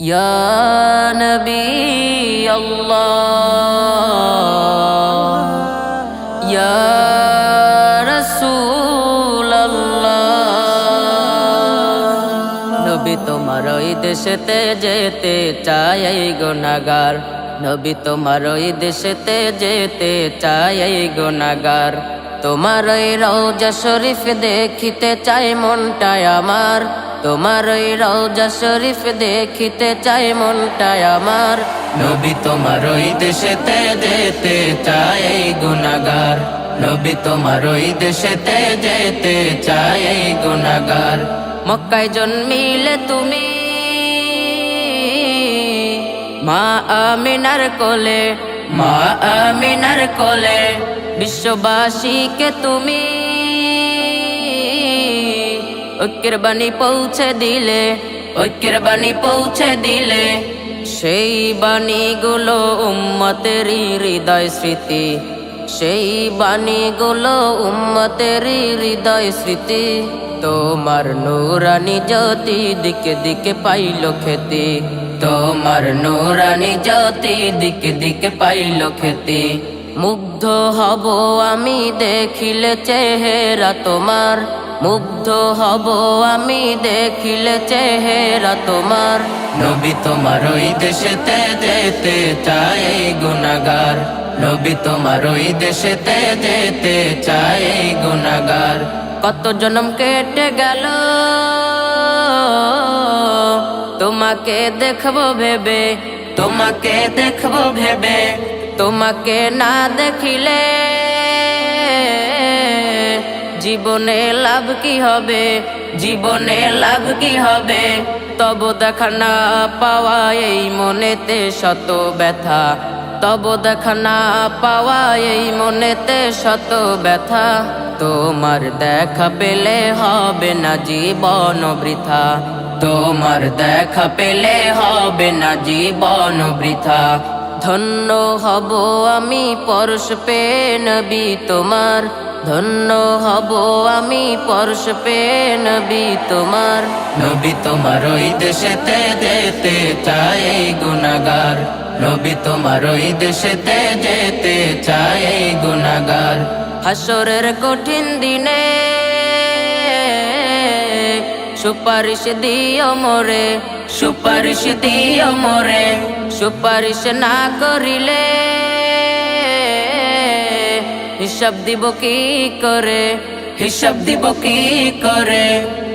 يا نبي الله يا رسول الله নবী তোমার ওই দেশেতে যেতে চাই এই গুনাগার নবী তোমার ওই দেশেতে যেতে চাই এই গুনাগার তোমার ওই রওজা শরীফ দেখিতে চাই মনটায় আমার তোমার ওই রওজা শরীফ দেখিতে চাই মনটায় আমার। নবী তোমার ওই দেশেতে যেতে চাই এই গুনাগার। নবী তোমার ওই দেশেতে যেতে চাই এই গুনাগার। মক্কায় জন্মিলে তুমি মা আমিনার কোলে মা আমিনার কোলে বিশ্ববাসীকে তুমি ঐক্যের বাণী পৌঁছে দিলে, ঐক্যের বাণী পৌঁছে দিলে, সেই বাণীগুলো উম্মতেরই হৃদয় স্মৃতি। সেই বাণীগুলো উম্মতেরই হৃদয় স্মৃতি। তোমার নূরানি জ্যোতি দিকে দিকে পাইল খেতে তোমার নূরানি জ্যোতি দিকে দিকে পাইল খেতে মুগ্ধ হব আমি দেখিলে চেহারা তোমার। মুগ্ধ হব আমি দেখিলে চেহারা তোমার। নবী তোমার ওই দেশেতে যেতে চাই গুনাগার নবী তোমার ওই দেশেতে যেতে চাই গুনাগার কত জনম কেটে গেল তোমাকে দেখব ভেবে। তোমাকে দেখব ভেবে। তোমাকে না দেখিলে জীবনে লাভ কি হবে? জীবনে লাভ কি হবে? তব দেখা না পাওয়া এই মনেতে শত ব্যথা। তব দেখা না পাওয়া এই মনেতে শত ব্যথা। তোমার দেখা পেলে হবে না জীবন বৃথা। তোমার দেখা পেলে হবে না জীবন বৃথা। ধন্য হব আমি পরশ পে নবী তোমার। ধন্য হব আমি পরশ পে নবী তোমার। নবী তোমার ওই দেশেতে যেতে চাই গুনাগার। নবী তোমার ওই দেশেতে যেতে চাই গুনাগার। হাসরের কঠিন দিনে সুপারিশ দিও মোরে। সুপারিশ দিও মোরে। সুপারিশ না করিলে হিসাব দিব কি করে? হিসাব দিব কি করে?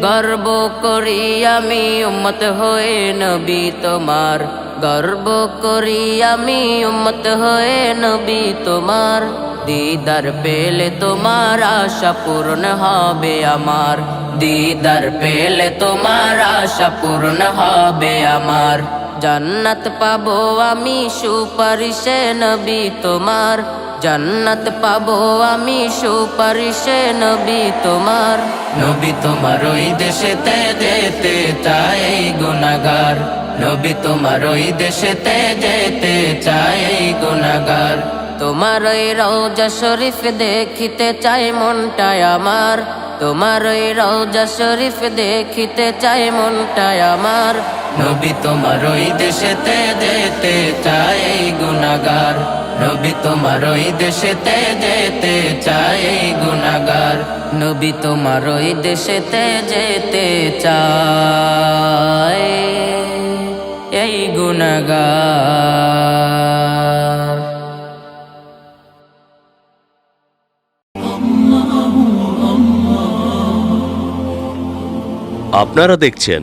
গর্ব করি আমি উম্মত হয়ে নবী তোমার। গর্ব করি আমি উম্মত হয়ে নবী তোমার। দিদার পেলে তোমার আশা পূর্ণ হবে আমার। দিদার পেলে তোমার আশা পূর্ণ হবে আমার। জান্নাত পাবো আমি সুপারিশে নবী তোমার। জান্নাত পাবো আমি সুপারিশে নবী তোমার। নবী তোমার ওই দেশেতে যেতে চাই গুনাগার। নবী তোমার ওই দেশেতে যেতে চাই গুনাগার। তোমার ওই রওজা শরীফ দেখিতে চাই মনটায় আমার। তোমার ওই রওজা শরীফ দেখিতে চাই মনটায় আমার। নবী তোমার ওই দেশেতে যেতে চাই গুনাগার নবী তোমার ওই দেশেতে যেতে চাই গুনাগার নবী তোমার ওই দেশেতে যেতে চাই এই গুনাগার আপনারা দেখছেন